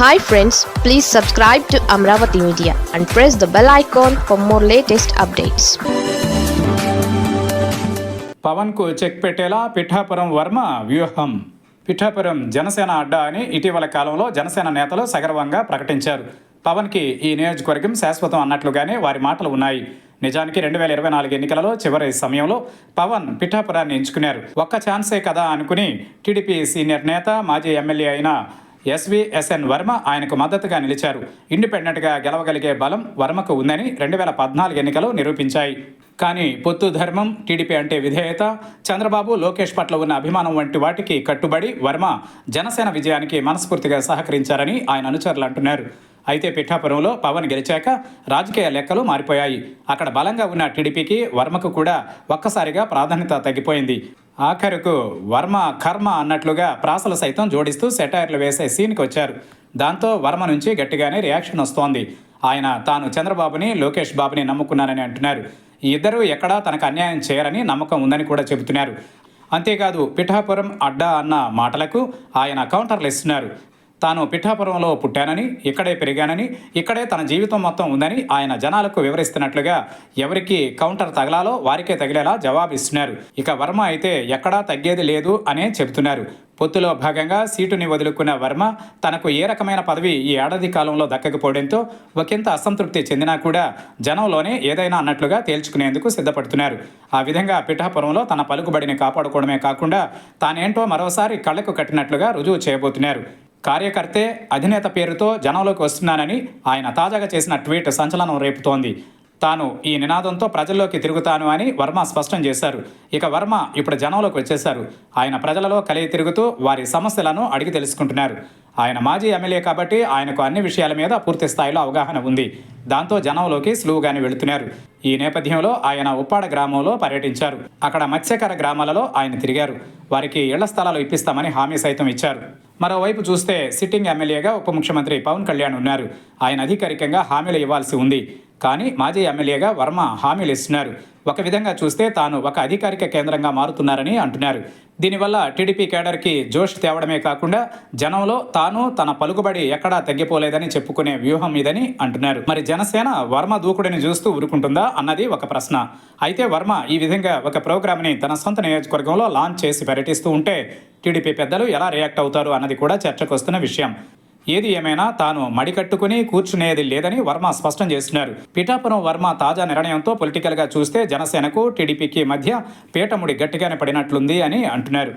Hi friends please subscribe to Amaravati media and press the bell icon for more latest updates పవన్కు check పెట్టేలా పిఠాపురం వర్మ వ్యూహం. పిఠాపురం జనసేన అడ్డా అని ఇటీవల కాలంలో జనసేన నేతలు సగర్వంగా ప్రకటించారు. పవన్కి ఈ నియోజకవర్గం శాశ్వతం అన్నట్లుగానే వారి మాటలు ఉన్నాయి. నిజానికి రెండు వేల ఇరవై నాలుగు ఎన్నికలలో చివరి సమయంలో పవన్ పిఠాపురాన్ని ఎంచుకున్నారు. ఒక్క ఛాన్సే కదా అనుకుని టీడీపీ సీనియర్ నేత మాజీ ఎమ్మెల్యే అయిన ఎస్విఎస్ఎన్ వర్మ ఆయనకు మద్దతుగా నిలిచారు. ఇండిపెండెంట్గా గెలవగలిగే బలం వర్మకు ఉందని రెండు వేల పద్నాలుగు ఎన్నికలు నిరూపించాయి. కానీ పొత్తు ధర్మం టీడీపీ అంటే విధేయత చంద్రబాబు లోకేష్ పట్ల ఉన్న అభిమానం వంటి వాటికి కట్టుబడి వర్మ జనసేన విజయానికి మనస్ఫూర్తిగా సహకరించారని ఆయన అనుచరులు అంటున్నారు. అయితే పిఠాపురంలో పవన్ గెలిచాక రాజకీయ లెక్కలు మారిపోయాయి. అక్కడ బలంగా ఉన్న టీడీపీకి వర్మకు కూడా ఒక్కసారిగా ప్రాధాన్యత తగ్గిపోయింది. ఆఖరుకు వర్మ కర్మ అన్నట్లుగా ప్రాసలు సైతం జోడిస్తూ సెటైర్లు వేసే సీన్కి వచ్చారు. దాంతో వర్మ నుంచి గట్టిగానే రియాక్షన్ వస్తోంది. ఆయన తాను చంద్రబాబుని లోకేష్ బాబుని నమ్ముకున్నానని అంటున్నారు. ఇద్దరూ ఎక్కడా తనకు అన్యాయం చేయరని నమ్మకం ఉందని కూడా చెబుతున్నారు. అంతేకాదు పిఠాపురం అడ్డా అన్న మాటలకు ఆయన కౌంటర్లు ఇస్తున్నారు. తాను పిఠాపురంలో పుట్టానని ఇక్కడే పెరిగానని ఇక్కడే తన జీవితం మొత్తం ఉందని ఆయన జనాలకు వివరిస్తున్నట్లుగా ఎవరికి కౌంటర్ తగలాలో వారికే తగిలేలా జవాబు ఇస్తున్నారు ఇక వర్మ అయితే ఎక్కడా తగ్గేది లేదు అనే చెబుతున్నారు. పొత్తులో భాగంగా సీటుని వదులుకున్న వర్మ తనకు ఏ రకమైన పదవి ఈ ఏడాది కాలంలో దక్కకపోవడంతో ఒకంత అసంతృప్తి చెందినా కూడా జనంలోనే ఏదైనా అన్నట్లుగా తేల్చుకునేందుకు సిద్ధపడుతున్నారు. ఆ విధంగా పిఠాపురంలో తన పలుకుబడిని కాపాడుకోవడమే కాకుండా తానేంటో మరోసారి కళ్ళకు కట్టినట్లుగా రుజువు చేయబోతున్నారు. కార్యకర్తే అధినేత పేరుతో జనంలోకి వస్తున్నానని ఆయన తాజాగా చేసిన ట్వీట్ సంచలనం రేపుతోంది. తాను ఈ నినాదంతో ప్రజల్లోకి తిరుగుతాను అని వర్మ స్పష్టం చేశారు. ఇక వర్మ ఇప్పుడు జనంలోకి వచ్చేశారు. ఆయన ప్రజలలో కలిగి తిరుగుతూ వారి సమస్యలను అడిగి తెలుసుకుంటున్నారు. ఆయన మాజీ ఎమ్మెల్యే కాబట్టి ఆయనకు అన్ని విషయాల మీద పూర్తి స్థాయిలో అవగాహన ఉంది. దాంతో జనంలోకి సులువుగానే వెళుతున్నారు. ఈ నేపథ్యంలో ఆయన ఉప్పాడ గ్రామంలో పర్యటించారు. అక్కడ మత్స్యకార గ్రామాలలో ఆయన తిరిగారు. వారికి ఇళ్ళ స్థలాలు ఇప్పిస్తామని హామీ సైతం ఇచ్చారు. మరోవైపు చూస్తే సిట్టింగ్ ఎమ్మెల్యేగా ఉప ముఖ్యమంత్రి పవన్ కళ్యాణ్ ఉన్నారు. ఆయన అధికారికంగా హామీలు ఇవ్వాల్సి ఉంది. కానీ మాజీ ఎమ్మెల్యేగా వర్మ హామీలు ఇస్తున్నారు. ఒక విధంగా చూస్తే తాను ఒక అధికారిక కేంద్రంగా మారుతున్నారని అంటున్నారు. దీనివల్ల టీడీపీ కేడర్కి జోష్ తేవడమే కాకుండా జనంలో తాను తన పలుకుబడి ఎక్కడా తగ్గిపోలేదని చెప్పుకునే వ్యూహం ఇదని అంటున్నారు. మరి జనసేన వర్మ దూకుడిని చూస్తూ ఊరుకుంటుందా అన్నది ఒక ప్రశ్న. అయితే వర్మ ఈ విధంగా ఒక ప్రోగ్రామ్ని తన సొంత నియోజకవర్గంలో లాంచ్ చేసి పర్యటిస్తూ ఉంటే టీడీపీ పెద్దలు ఎలా రియాక్ట్ అవుతారు అన్నది కూడా చర్చకు వస్తున్న విషయం. ఏది ఏమైనా తాను మడికట్టుకుని కూర్చునేది లేదని వర్మ స్పష్టం చేస్తున్నారు. పిఠాపురం వర్మ తాజా నిర్ణయంతో పొలిటికల్గా చూస్తే జనసేనకు టీడీపీకి మధ్య పీటముడి గట్టిగానే పడినట్లుంది అని అంటున్నారు.